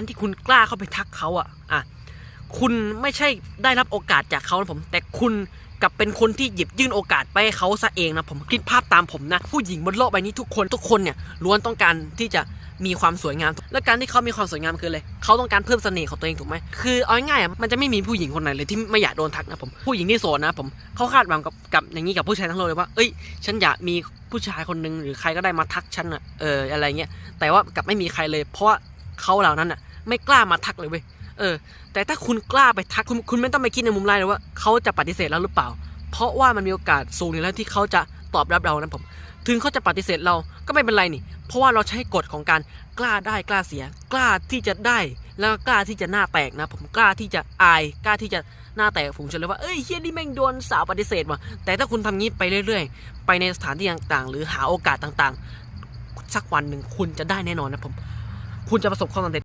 การที่คุณกล้าเข้าไปทักเขาอะอะคุณไม่ใช่ได้รับโอกาสจากเขานะผม แต่คุณกลับเป็นคนที่หยิบยื่นโอกาสไปให้เขาซะเองนะผมคิดภาพตามผมนะ ผู้หญิงบนโลกใบนี้ทุกคนทุกคนเนี่ยล้วนต้องการที่จะมีความสวยงาม และการที่เขามีความสวยงามคืออะไรเขาต้องการเพิ่มเสน่ห์ของตัวเองถูกไหมคือเอาง่ายๆมันจะไม่มีผู้หญิงคนไหนเลยที่ไม่อยากโดนทักนะผมผู้หญิงที่โสดนะผมเขาคาดหวังกับกับอย่างนี้กับผู้ชายทั้งโลกเลยว่าเอ้ย ฉันอยากมีผู้ชายคนหนึ่งหรือใครก็ได้มาทักฉันอะเอออะไรเงี้ยแต่ว่ากลับไม่มีใครเลย เพราะว่าเขาเหล่านั้นอะ ไม่กล้ามาทักเลยเว้ยเออ แต่ถ้าคุณกล้าไปทักคุณคุณไม่ต้องไปคิดในมุมร้ายเลยว่าเขาจะปฏิเสธเราหรือเปล่า เพราะว่ามันมีโอกาสสูงอยู่แล้วที่เขาจะตอบรับเรานะผม ถึงเขาจะปฏิเสธเราก็ไม่เป็นไรนี่ เพราะว่าเราใช้กฎของการกล้าได้กล้าเสีย กล้าที่จะได้ แล้วก็กล้าที่จะหน้าแตกนะ ผมกล้าที่จะอายกล้าที่จะหน้าแตกฝูงชนเลยว่าเอ้ยเฮียนี่แม่งโดนสาวปฏิเสธว่ะแต่ถ้าคุณทำงี้ไปเรื่อย ๆ ไปในสถานที่ต่างๆ หรือหาโอกาสต่างๆ สักวันหนึ่งคุณจะได้แน่นอนนะผม คุณจะประสบความสำเร็จ